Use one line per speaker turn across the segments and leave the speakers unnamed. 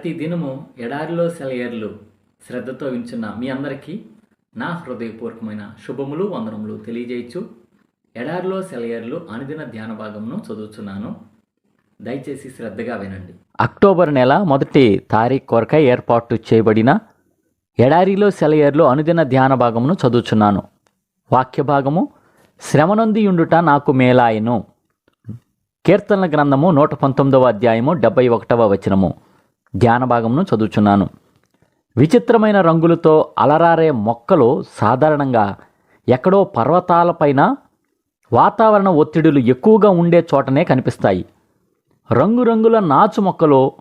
ప్రతి దినము ఎడారిలో సెలయర్లు శ్రద్ధతో వించున్న మీ అందరికీ నా హృదయపూర్వకమైన శుభములు వందనములు తెలియజేయచ్చు. ఎడారిలో సెలయర్లు అనుదిన ధ్యాన భాగమును చదువుతున్నాను దయచేసి శ్రద్ధగా వినండి.
అక్టోబర్ నెల మొదటి తారీఖు కొరకై ఏర్పాటు చేయబడిన ఎడారిలో సెలయర్లు అనుదిన ధ్యాన భాగమును చదువుచున్నాను. వాక్య భాగము శ్రమనొందియుండుట నాకు మేలాయను. కీర్తనల గ్రంథము నూట పంతొమ్మిదవ అధ్యాయము డెబ్బై ఒకటవ వచనము. ధ్యాన భాగమును చదువుచున్నాను. విచిత్రమైన రంగులతో అలరారే మొక్కలు సాధారణంగా ఎక్కడో పర్వతాలపైన వాతావరణ ఒత్తిడులు ఎక్కువగా ఉండే చోటనే కనిపిస్తాయి. రంగురంగుల నాచు మొక్కలు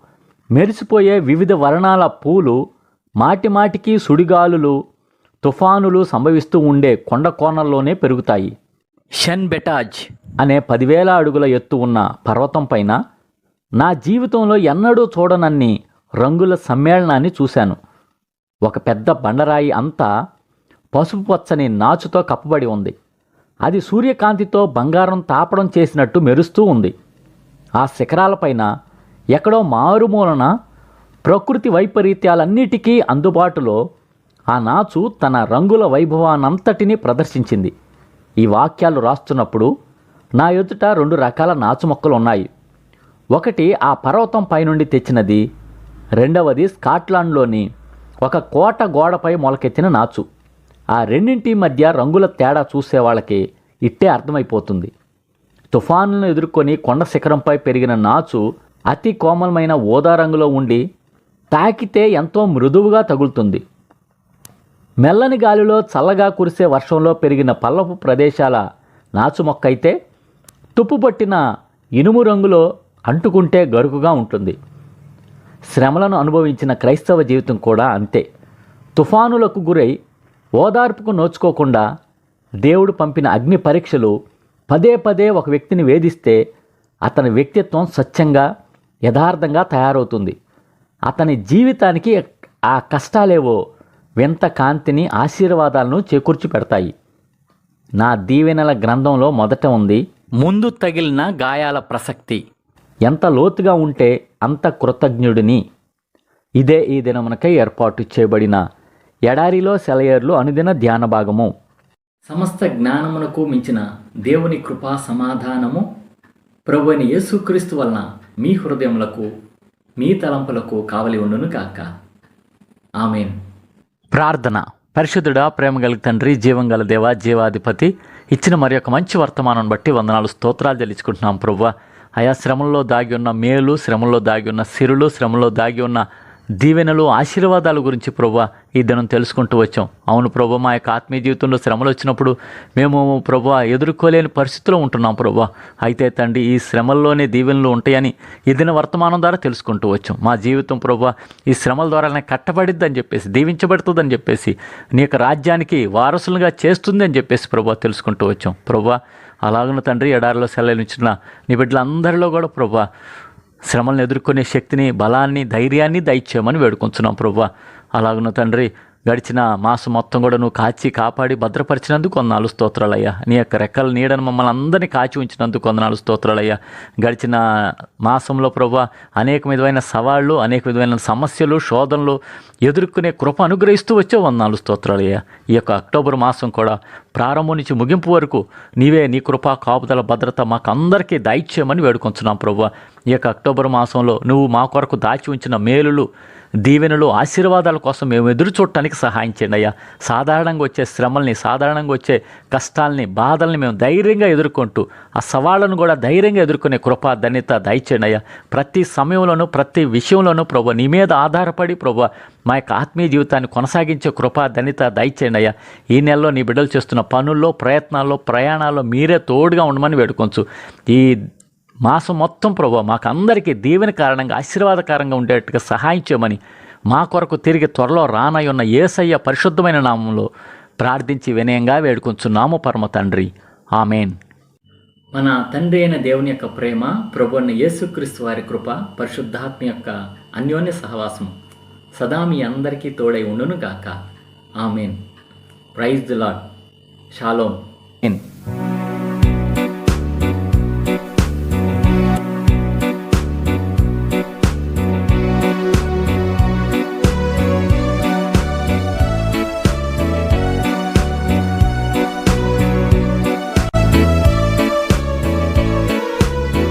మెరిసిపోయే వివిధ వర్ణాల పూలు మాటిమాటికి సుడిగాలులు తుఫానులు సంభవిస్తూ ఉండే కొండ కోణల్లోనే పెరుగుతాయి. షన్ బెటాజ్ అనే పదివేల అడుగుల ఎత్తు ఉన్న పర్వతం పైన నా జీవితంలో ఎన్నడూ చూడనన్ని రంగుల సమ్మేళనాన్ని చూశాను. ఒక పెద్ద బండరాయి అంతా పసుపు పచ్చని నాచుతో కప్పబడి ఉంది. అది సూర్యకాంతితో బంగారం తాపడం చేసినట్టు మెరుస్తూ ఉంది. ఆ శిఖరాలపైన ఎక్కడో మారుమూలన ప్రకృతి వైపరీత్యాలన్నిటికీ అందుబాటులో ఆ నాచు తన రంగుల వైభవానంతటినీ ప్రదర్శించింది. ఈ వాక్యాలు రాస్తున్నప్పుడు నా ఎదుట రెండు రకాల నాచు మొక్కలు ఉన్నాయి. ఒకటి ఆ పర్వతం పైనుండి తెచ్చినది రెండవది స్కాట్లాండ్లోని ఒక కోట గోడపై మొలకెత్తిన నాచు. ఆ రెండింటి మధ్య రంగుల తేడా చూసే వాళ్ళకి ఇట్టే అర్థమైపోతుంది. తుఫానులను ఎదుర్కొని కొండ శిఖరంపై పెరిగిన నాచు అతి కోమలమైన ఊదా రంగులో ఉండి తాకితే ఎంతో మృదువుగా తగులుతుంది. మెల్లని గాలిలో చల్లగా కురిసే వర్షంలో పెరిగిన పల్లపు ప్రదేశాల నాచు మొక్క అయితే తుప్పుపట్టిన ఇనుము రంగులో అంటుకుంటే గరుకుగా ఉంటుంది. శ్రమలను అనుభవించిన క్రైస్తవ జీవితం కూడా అంతే. తుఫానులకు గురై ఓదార్పుకు నోచుకోకుండా దేవుడు పంపిన అగ్ని పరీక్షలు పదే పదే ఒక వ్యక్తిని వేధిస్తే అతని వ్యక్తిత్వం స్వచ్ఛంగా యథార్థంగా తయారవుతుంది. అతని జీవితానికి ఆ కష్టాలేవో వింత కాంతిని ఆశీర్వాదాలను చేకూర్చి పెడతాయి. నా దీవెనల గ్రంథంలో మొదట ఉంది ముందు తగిలిన గాయాల ప్రసక్తి. ఎంత లోతుగా ఉంటే అంత కృతజ్ఞుడిని. ఇదే ఈ దినమునకై ఏర్పాటు చేయబడిన ఎడారిలో సెలయర్లు అనుదిన ధ్యాన భాగము.
సమస్త జ్ఞానమునకు మించిన దేవుని కృపా సమాధానము ప్రభు అయిన యేసుక్రీస్తు వలన మీ హృదయములకు మీ తలంపులకు కావలి ఉండును కాక ఆమెన్.
ప్రార్థన. పరిశుద్ధుడా ప్రేమ గల తండ్రి జీవం గల దేవ జీవాధిపతి ఇచ్చిన మరి మంచి వర్తమానం బట్టి వందనాలు స్తోత్రాలు చెల్లించుకుంటున్నాం ప్రభు. ఆయా శ్రమంలో దాగి ఉన్న మేలు శ్రమంలో దాగి ఉన్న సిరులు శ్రమంలో దాగి ఉన్న దీవెనలు ఆశీర్వాదాల గురించి ప్రభు ఈ దినం తెలుసుకుంటూ వచ్చాం. అవును ప్రభు మా యొక్క ఆత్మీయ జీవితంలో శ్రమలు వచ్చినప్పుడు మేము ప్రభు ఎదుర్కోలేని పరిస్థితిలో ఉంటున్నాం ప్రభు. అయితే తండ్రి ఈ శ్రమల్లోనే దీవెనలు ఉంటాయని ఈ దిన వర్తమానం ద్వారా తెలుసుకుంటూ వచ్చాం. మా జీవితం ప్రభు ఈ శ్రమల ద్వారానే కట్టబడిద్దని చెప్పేసి దీవించబడుతుందని చెప్పేసి నీ యొక్క రాజ్యానికి వారసులుగా చేస్తుంది అని చెప్పేసి ప్రభు తెలుసుకుంటూ వచ్చాం. ప్రభు అలాగున్న తండ్రి ఎడారిలో సెలవించిన నీ బిడ్డలందరిలో కూడా ప్రభు శ్రమలను ఎదుర్కొనే శక్తిని బలాన్ని ధైర్యాన్ని దయచేయమని వేడుకుంటున్నాం ప్రభా. అలాగున్న తండ్రి గడిచిన మాసం మొత్తం కూడా నువ్వు కాచి కాపాడి భద్రపరిచినందుకు కొందనాలు స్తోత్రాలయ్యా. నీ యొక్క రెక్కల నీడను మమ్మల్ని అందరినీ కాచి ఉంచినందుకు కొందనాలు స్తోత్రాలయ్యా. గడిచిన మాసంలో ప్రభా అనేక విధమైన సవాళ్ళు అనేక విధమైన సమస్యలు శోధనలు ఎదుర్కొనే కృప అనుగ్రహిస్తూ వచ్చే వందనాలు స్తోత్రాలయ్యా. ఈ యొక్క అక్టోబర్ మాసం కూడా ప్రారంభం నుంచి ముగింపు వరకు నీవే నీ కృపా కాపుదల భద్రత మాకు అందరికీ దయచేయమని వేడుకొంచున్నాం ప్రభు ఈ యొక్క అక్టోబర్ మాసంలో నువ్వు మా కొరకు దాచి ఉంచిన మేలులు దీవెనలు ఆశీర్వాదాల కోసం మేము ఎదురు చూడటానికి సహాయం చేయండి అయ్యా. సాధారణంగా వచ్చే శ్రమల్ని సాధారణంగా వచ్చే కష్టాల్ని బాధల్ని మేము ధైర్యంగా ఎదుర్కొంటూ ఆ సవాళ్ళను కూడా ధైర్యంగా ఎదుర్కొనే కృప ధన్యత దయచేయండి అయ్యా. ప్రతి సమయంలోనూ ప్రతి విషయంలోనూ ప్రభు నీ మీద ఆధారపడి ప్రభు మా యొక్క ఆత్మీయ జీవితాన్ని కొనసాగించే కృప ధన్యత దయచేయండి అయ్యా ఈ నెలలో నీ బిడ్డలు చేస్తున్న పనుల్లో ప్రయత్నాల్లో ప్రయాణాల్లో మీరే తోడుగా ఉండమని వేడుకోవచ్చు ఈ మాసం మొత్తం ప్రభు మాకు అందరికీ దీవెన కారణంగా ఆశీర్వాదకరంగా ఉండేట్టుగా సహాయం చేయమని మా కొరకు తిరిగి త్వరలో రానై ఉన్న ఏసయ్య పరిశుద్ధమైన నామంలో ప్రార్థించి వినయంగా వేడుకొంచున్నాము పరమ తండ్రి. ఆమెన్.
మన తండ్రి అయిన దేవుని యొక్క ప్రేమ ప్రభు అన్న యేసుక్రీస్తు వారి కృప పరిశుద్ధాత్మ యొక్క అన్యోన్య సహవాసం సదా మీ అందరికీ తోడై ఉండును గాక amen. Praise the Lord
shalom